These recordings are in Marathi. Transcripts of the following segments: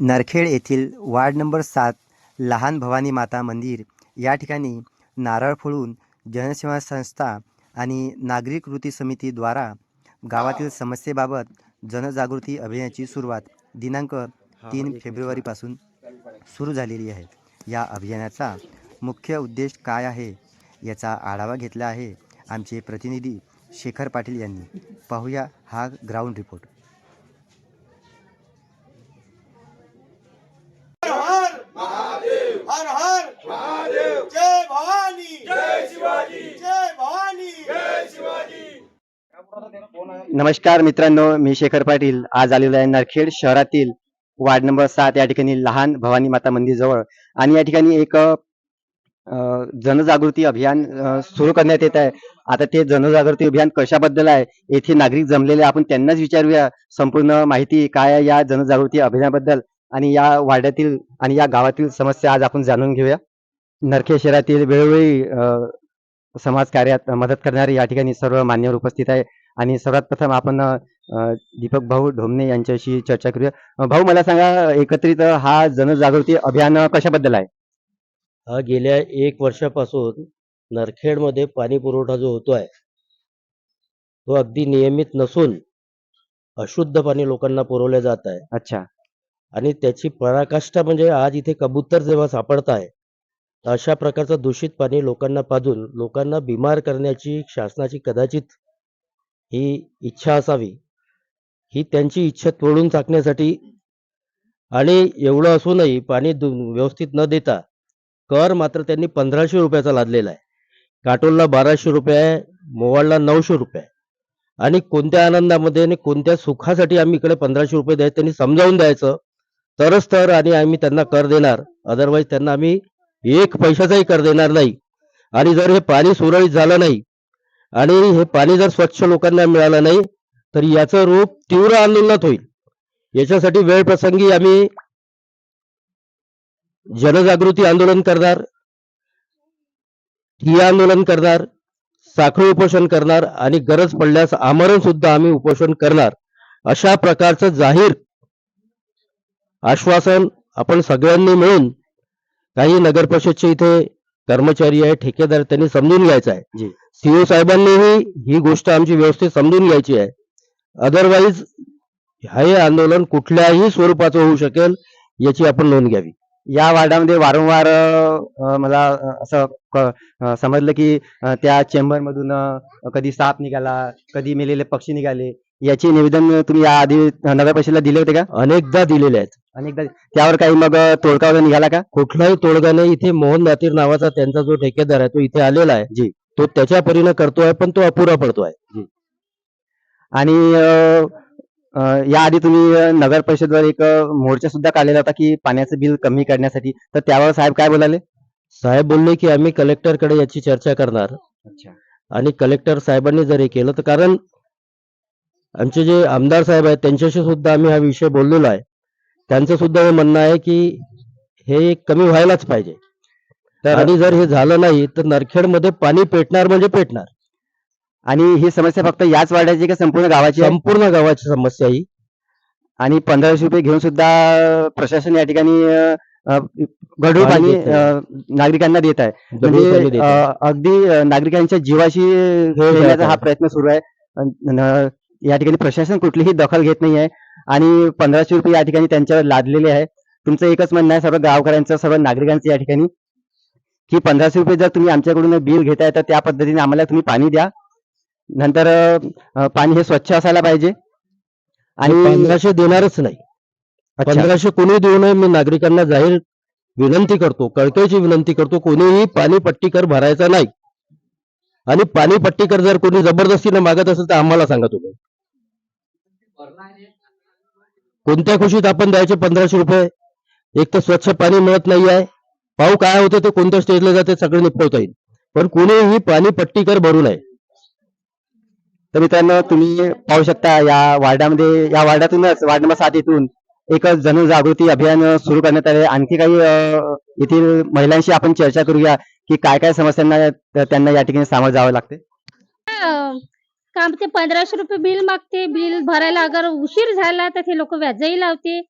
नरखेड येथील वार्ड नंबर सात लहान भवानी माता मंदिर या ठिकाणी नारळ फोडून जनसेवा संस्था आणि नागरिक कृती समितीद्वारा गावातील समस्येबाबत जनजागृती अभियानाची सुरुवात दिनांक तीन फेब्रुवारीपासून सुरू झालेली आहे. या अभियानाचा मुख्य उद्देश काय आहे याचा आढावा घेतला आहे आमचे प्रतिनिधी शेखर पाटील यांनी. पाहूया हा ग्राउंड रिपोर्ट हर महादेव हर हर महादेव जय भवानी जय शिवाजी जय भवानी जय शिवाजी नमस्कार मित्रांनो मी शेखर पाटील. आज आलेलो आहे नरखेड शहरातील वार्ड नंबर सात. या ठिकाणी लहान भवानी माता मंदिर जवळ. आणि या ठिकाणी एक जनजागृती अभियान सुरू करण्यात येत आहे. आता ते जनजागृती अभियान कशाबद्दल आहे येथे नागरिक जमलेले आपण त्यांनाच विचारूया. संपूर्ण माहिती काय आहे या जनजागृती अभियानाबद्दल? आणि या वाड्यातील आणि या गावातील समस्या आज आपण जाणून घेऊया. नरखेड शहरातील वेळोवेळी समाज कार्यात मदत करणारे या ठिकाणी सर्व मान्यवर उपस्थित आहे आणि सर्वात प्रथम आपण दीपक भाऊ ढोमणे यांच्याशी चर्चा करूया. भाऊ मला सांगा एकत्रित हा जनजागृती अभियान कशाबद्दल आहे? हा गेल्या एक वर्षापासून नरखेडमध्ये पाणी पुरवठा जो होतोय तो अगदी नियमित नसून अशुद्ध पाणी लोकांना पुरवले जात आहे. अच्छा. आणि त्याची पराकाष्ठा म्हणजे आज इथे कबूतर जेव्हा सापडत आहे अशा प्रकारचं दूषित पाणी लोकांना पाजून लोकांना बिमार करण्याची शासनाची कदाचित ही इच्छा असावी. ही त्यांची इच्छा तोडून टाकण्यासाठी आणि एवढं असूनही पाणी दु- व्यवस्थित न देता कर मात्र त्यांनी पंधराशे रुपयाचा लादलेला आहे. काटोलला बाराशे रुपये आहे मोवाडला नऊशे रुपये आहे. आणि कोणत्या आनंदामध्ये आणि कोणत्या सुखासाठी आम्ही इकडे पंधराशे रुपये द्यायचे त्यांनी समजावून द्यायचं. तरच तर आणि आम्ही त्यांना कर देणार. अदरवाईज त्यांना आम्ही एक पैशाचाही कर देणार नाही. आणि जर हे पाणी सुरळीत झालं नाही आणि हे पाणी जर स्वच्छ लोकांना मिळालं नाही तर याचं रूप तीव्र आंदोलनात होईल याच्यासाठी वेळ प्रसंगी आम्ही जनजागृती आंदोलन करणार ठिय्या आंदोलन करणार साखळी उपोषण करणार आणि गरज पडल्यास आमरण सुद्धा आम्ही उपोषण करणार अशा प्रकारचं जाहीर आश्वासन आपण सगळ्यांनी मिळून काही नगर परिषदचे इथे कर्मचारी आहे ठेकेदार त्यांनी समजून घ्यायचं जी. आहे सीओ साहेबांनीही ही गोष्ट आमची व्यवस्थित समजून घ्यायची आहे. अदरवाईज हे आंदोलन कुठल्याही स्वरूपाचं होऊ शकेल याची आपण नोंद घ्यावी. या वार्डामध्ये वारंवार मला असं समजलं की त्या चेंबर मधून कधी साप निघाला कधी मेलेले पक्षी निघाले याचे निवेदन तुम्ही या आधी नगर परिषदेला दिले होते का? अनेकदा दिलेले आहेत. अनेकदा. त्यावर काही मग तोडगा निघाला का? कुठलाही तोडगा नाही. इथे मोहन नातीर नावाचा त्यांचा जो ठेकेदार आहे तो इथे आलेला आहे. जी. तो त्याच्या परीनं करतोय पण तो अपुरा पडतोय. आणि याआधी तुम्ही नगर परिषदवर एक मोर्चा सुद्धा काढलेला होता की पाण्याचं बिल कमी करण्यासाठी. तर त्यावर साहेब काय बोलाले? साहेब बोलले की आम्ही कलेक्टरकडे याची चर्चा करणार. आणि कलेक्टर साहेबांनी जर हे केलं तर कारण आमचे जे आमदार साहेब आहेत त्यांच्याशी सुद्धा आम्ही हा विषय बोललेलो आहे. त्यांचं सुद्धा हे म्हणणं आहे की हे कमी व्हायलाच पाहिजे. आणि जर हे झालं नाही तर नरखेडमध्ये पाणी पेटणार म्हणजे पेटणार आणि ही समस्या फक्त याच वाड्याची का संपूर्ण गावाची आहे? संपूर्ण गावाची समस्या ही आणि पंधराशे रुपये घेऊन सुद्धा प्रशासन या ठिकाणी अ, अ, गढूळ पाणी पाणी देत आहे. अ, नागरिकांना देत आहे म्हणजे देत आहे. अ, अगदी अ, नागरिकांच्या जीवाशी खेळण्याचा हा आहे. प्रयत्न सुरू आहे अन- न- या ठिकाणी प्रशासन कुठलीही दखल घेत नाही आहे आणि पंधराशे रुपये या ठिकाणी त्यांच्यावर लादलेले आहे तुमचं एकच म्हणणं आहे सर्व गावकऱ्यांचं सर्व नागरिकांचं या ठिकाणी की पंधराशे रुपये जर तुम्ही आमच्याकडून बिल घेताय तर त्या पद्धतीने आम्हाला तुम्ही पाणी द्या. नंतर पाणी हे स्वच्छ असायला पाहिजे. आणि पंधराशे देणारच नाही. पंधराशे कोणी देऊ नये मी नागरिकांना जाहीर विनंती करतो कळकळीची विनंती करतो कोणीही पाणी पट्टी कर भरायचा नाही. आणि पाणी पट्टी कर जर कोणी जबरदस्तीने मागत असेल तर आम्हाला सांगा तुम्ही. कोणत्या खुशीत आपण द्यायचे पंधराशे रुपये? एक तर स्वच्छ पाणी मिळत नाही आहे पाहू काय होतं ते कोणत्या स्टेजला जाते सगळं निपटवता येईल. पण कोणीही पाणी पट्टी कर भरू नये. तर मित्रांनो तुम्ही पाहू शकता या वार्डामध्ये या वार्डातूनच वार्ड नंबर सात इथून एक जनजागृती अभियान सुरू करण्यात आले. आणखी काही येथील महिलांशी आपण चर्चा करूया की काय काय समस्यांना त्यांना या ठिकाणी सामोरं जावं लागते. काम ते पंधराशे रुपये बिल मागते. बिल भरायला अगर उशीर झाला तर ते लोक व्याजही लावते.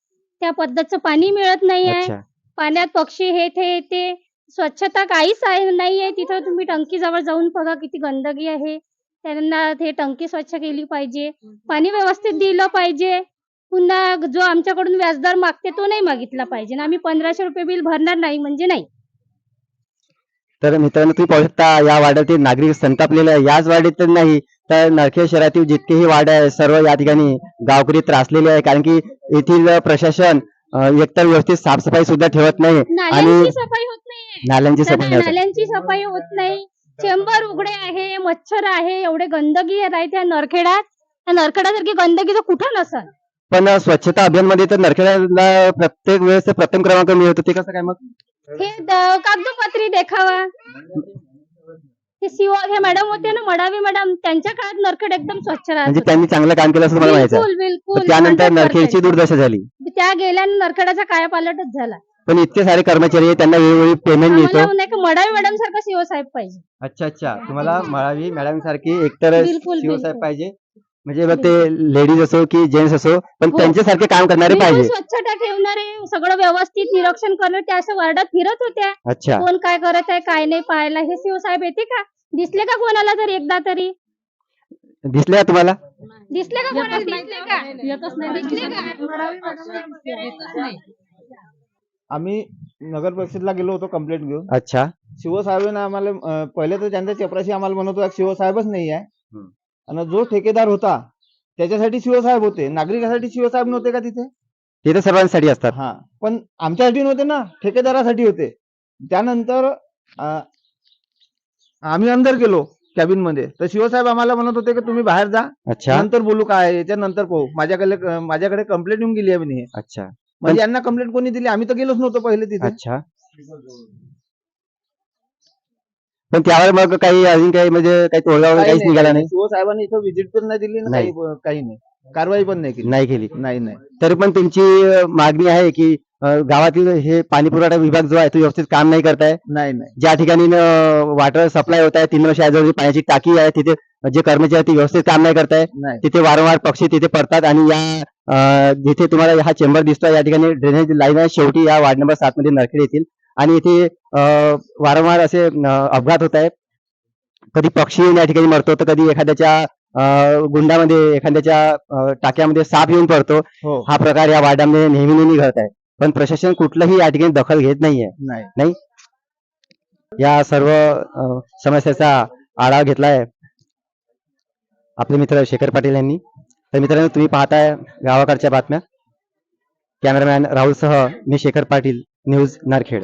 त्या पद्धतचं पाणी मिळत नाही आहे. पाण्यात पक्षी हे ते ते स्वच्छता काहीच आहे नाहीये. तिथं तुम्ही टंकीजवळ जाऊन बघा किती गंदगी आहे. त्यांना ते टंकी स्वच्छ केली पाहिजे. पाणी व्यवस्थित दिलं पाहिजे. पुन्हा जो आमच्याकडून व्याजदर मागते तो नाही मागितला पाहिजे. आणि आम्ही पंधराशे रुपये बिल भरणार नाही म्हणजे नाही. तर मित्रांनो तुम्ही पाहू शकता या वाड्यातील नागरिक संतापलेले आहे याच वाड्यात तर नाही तर नरखेड शहरातील जितकेही वार्ड आहे सर्व या ठिकाणी गावकरी त्रासलेले आहे कारण की येथील प्रशासन एकतर व्यवस्थित साफसफाई सुद्धा ठेवत नाही नाल्यांची सफाई होत नाल्यांची सफाई नाही होत. नाल्यांची सफाई होत नाही. चेंबर उघडे आहे मच्छर आहे एवढे गंदगी आहे त्या नरखेडात. त्या नरखेडासारखी गंदगी तर कुठं नसल? पण स्वच्छता अभियानमध्ये तर नरखेडला प्रत्येक वेळेस प्रथम क्रमांक मिळत. होते कसं काय मग? हे द- कागदोपत्री देखावा. हे सीओ हे मॅडम होते ना मडावी मॅडम त्यांच्या काळात नरखेड एकदम स्वच्छ राहत म्हणजे होतं. त्यांनी चांगलं काम केलं असं मला आहे बिलकुल बिलकुल. त्यानंतर 100% नरखेडची दुर्दशा झाली. त्या गेल्यानं नरखेडाचा कायापालटच झाला. पण इतके सारे कर्मचारी आहेत, त्यांना वेळोवेळी पेमेंट मिळतो. आम्हाला नाही का मडावी मॅडम सारखा सीओ साहेब पाहिजे. अच्छा अच्छा. तुम्हाला मळावी मॅडम सारखी एकतर बिलकुल, शिव साहेब बिलकुल. पाहिजे. म्हणजे मग ते लेडीज असो की जेंट्स असो पण हो. त्यांच्यासारखे काम करणारे बिलकुल पाहिजे. स्वच्छता ठेवणारे सगळं व्यवस्थित निरीक्षण करणारे त्या असं वार्डात फिरत होत्या. अच्छा. कोण काय करत आहे काय नाही पाहायला हे सीओ साहेब येते का? दिसले का कोणाला तरी एकदा तरी? दिसले का तुम्हाला? दिसले का कोणाला? दिसले का? दिसले का? आम्ही नगर परिषदला गेलो होतो कंप्लेंट घेऊन. अच्छा. शिवसाहेबांना आम्हाला अं, पहिले तर त्यांच्या चपराशी आम्हाला म्हणत होता शिवसाहेबच नाही आहे. हम्म. आणि जो ठेकेदार होता त्याच्यासाठी शिवसाहेब होते. नागरिकासाठी शिवसाहेब नव्हते का तिथे? ते तर सर्वांसाठी असतात. हा. पण आमच्यासाठी नव्हते ना ठेकेदारासाठी होते. त्यानंतर अं, आम्ही अंदर गेलो. कॅबिनमध्ये तर शिवसाहेब आम्हाला म्हणत होते की तुम्ही बाहेर जा. अच्छा. नंतर बोलू काय याच्या नंतर पाहू. माझ्याकडे माझ्याकडे कंप्लेंट येऊन गेली आहे म्हणे. अच्छा. म्हणजे यांना कंप्लेंट कोणी दिली? आम्ही तर गेलोच नव्हतो पहिले तिथे. अच्छा. पण त्यावर मग काही अजून काही म्हणजे काही तोडगा वगैरे काहीच निघाला नाही. शिवसाहेबांनी इथं व्हिजिट पण नाही दिली ना नाही. काही काही नाही. कारवाई पण नाही केली. नाही केली. नाही नाही. तरी पण तुमची मागणी आहे की गावातील हे पाणी पुरवठा विभाग जो आहे तो व्यवस्थित काम नाही करताय नाही नाही. ज्या ठिकाणी वॉटर सप्लाय होत आहे तीन वर्ष पाण्याची टाकी आहे तिथे जे कर्मचारी आहेत ते व्यवस्थित काम नाही करताय तिथे वारंवार पक्षी तिथे पडतात आणि या जिथे तुम्हाला हा चेंबर दिसतोय या ठिकाणी ड्रेनेज लाईन आहे. शेवटी या वार्ड नंबर सात मध्ये नरखेड येतील आणि इथे वारंवार असे अपघात होत आहेत. कधी पक्षी येऊन या ठिकाणी मरतो तर कधी एखाद्याच्या गुंडामध्ये एखाद्याच्या टाक्यामध्ये साप येऊन पडतो. हो. हा प्रकार या वार्डामध्ये नेहमी नेहमी घडत आहे. पण प्रशासन कुठलंही या ठिकाणी दखल घेत नाहीये. नाही. या सर्व समस्याचा आढावा घेतलाय आपले मित्र शेखर पाटील यांनी. तर मित्रांनो तुम्ही पाहताय गावाकडच्या बातम्या. कॅमेरामॅन राहुल सह मी शेखर पाटील न्यूज नारखेड.